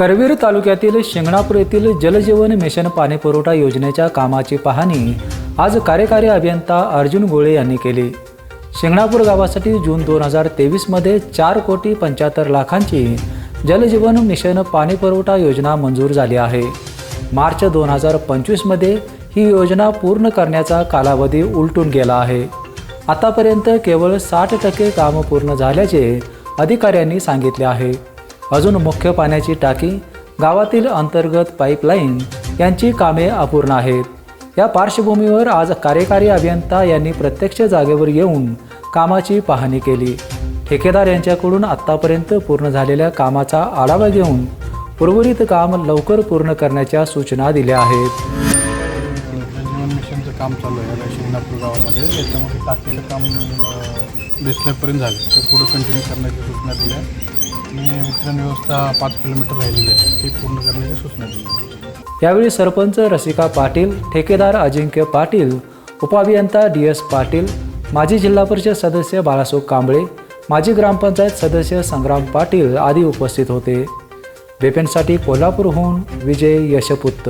करवीर तालुक्यातील शिंगणापूर येथील जलजीवन मिशन पाणीपुरवठा योजनेच्या कामाची पाहणी आज कार्यकारी अभियंता अर्जुन गोळे यांनी केली. शिंगणापूर गावासाठी जून दोन हजार तेवीसमध्ये चार कोटी पंच्याहत्तर लाखांची जलजीवन मिशन पाणीपुरवठा योजना मंजूर झाली आहे. मार्च दोन हजार पंचवीसमध्ये ही योजना पूर्ण करण्याचा कालावधी उलटून गेला आहे. आतापर्यंत केवळ साठ टक्के कामं पूर्ण झाल्याचे अधिकाऱ्यांनी सांगितले आहे. अजून मुख्य पाण्याची टाकी गावातील अंतर्गत पाईपलाईन यांची कामे अपूर्ण आहेत. या पार्श्वभूमीवर आज कार्यकारी अभियंता यांनी प्रत्यक्ष जागेवर येऊन कामाची पाहणी केली. ठेकेदार यांच्याकडून आत्तापर्यंत पूर्ण झालेल्या कामाचा आढावा घेऊन उर्वरित काम लवकर पूर्ण करण्याच्या सूचना दिल्या आहेत. मिशनचं काम चालू आहे. शिंगणापूर गावामध्ये. याच्यामध्ये टाकीचं काम बेसल्यापर्यंत झालं. ते पुढं कंटिन्यू करण्याची सूचना दिल्या. आणि वितरण व्यवस्था पाच किलोमीटर राहिलेली आहे. ती पूर्ण करण्याची सूचना दिली. यावेळी सरपंच रसिका पाटील ठेकेदार अजिंक्य पाटील उपअभियंता डी एस पाटील माजी जिल्हा परिषद सदस्य बाळासाहेब कांबळे माजी ग्रामपंचायत सदस्य संग्राम पाटील आदी उपस्थित होते. बेपेनसाठी कोल्हापूरहून विजय यशपुत्त.